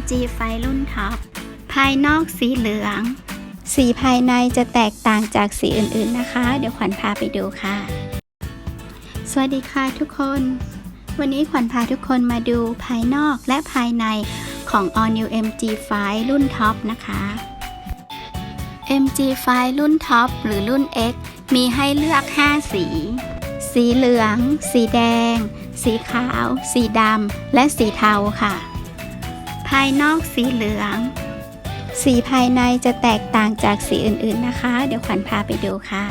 MG ไฟรุ่นท็อป ภายนอกสีเหลือง สีภายในจะแตกต่างจากสีอื่นๆนะคะ เดี๋ยวขวัญพาไปดูค่ะ สวัสดีค่ะทุกคน วันนี้ขวัญพาทุกคนมาดูภายนอกและภายในของ All New MG5 รุ่นท็อปนะคะ MG5 รุ่นท็อปหรือรุ่น X มีให้เลือก 5 สี สีเหลือง สีแดง สีขาว สีดำ และสีเทาค่ะ ภายนอกสีเหลือง สีภายในจะแตกต่างจากสีอื่นๆนะคะ เดี๋ยวขวัญพาไปดูค่ะ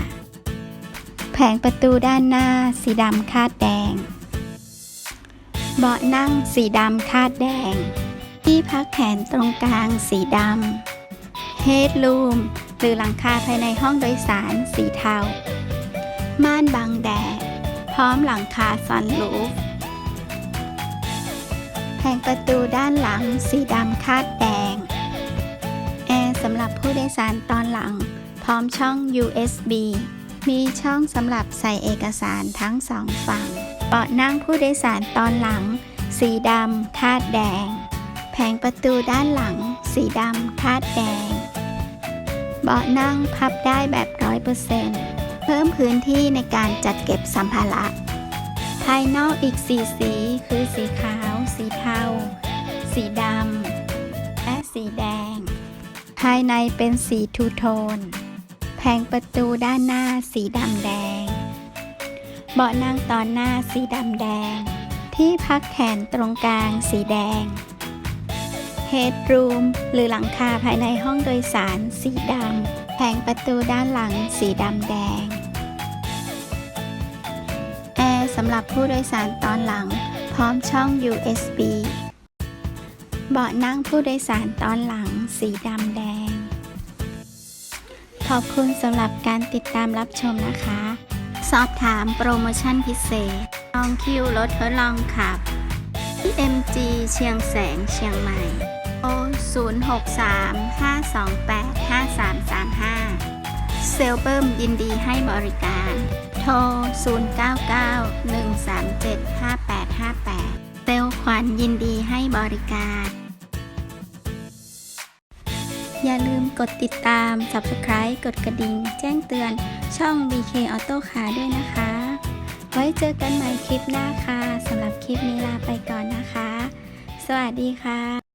แผงประตูด้านหน้า สีดำคาดแดง เบาะนั่งสีดำคาดแดง ที่พักแขนตรงกลางสีดำเฮดลูมหรือหลังคาภายในห้องโดยสารสีเทา ม่านบังแดด พร้อมหลังคาซันรูฟ แผงประตูด้านหลังสีดำคาดแดง แอร์สำหรับผู้โดยสารตอนหลัง พร้อมช่อง USB มีช่องสำหรับใส่เอกสารทั้งสองฝั่งเบาะนั่งผู้โดยสารตอนหลัง สีดำคาดแดง แผงประตูด้านหลัง สีดำคาดแดง เบาะนั่งพับได้แบบร้อยเปอร์เซ็นต์เพิ่มพื้นที่ในการจัดเก็บสัมภาระ ภายนอกอีกสีสีคือสีขาว สีดำ และสีแดง ภายในเป็นสีทูโทน แผงประตูด้านหน้าสีดำแดง เบาะนั่งตอนหน้าสีดำแดง ที่พักแขนตรงกลางสีแดง เฮดรูมหรือหลังคาภายในห้องโดยสารสีดำ แผงประตูด้านหลังสีดำแดง แอร์สำหรับผู้โดยสารตอนหลัง พร้อมช่อง USB เบาะนั่งผู้โดยสารตอนหลังสีดำแดง ขอบคุณสำหรับการติดตามรับชมนะคะ สอบถามโปรโมชั่นพิเศษลองคิวรถทดลองขับที่ MG เชียงแสงเชียงใหม่โอ0635285335 เซลเบิมยินดีให้บริการ โทร 0991375858 เซลขวัญยินดีให้บริการ อย่าลืมกดติดตาม Subscribe กดกระดิ่ง แจ้งเตือนช่อง BK Auto Car ด้วยนะคะ ไว้เจอกันใหม่คลิปหน้าค่ะสำหรับคลิปนี้ลาไปก่อนนะคะ สวัสดีค่ะ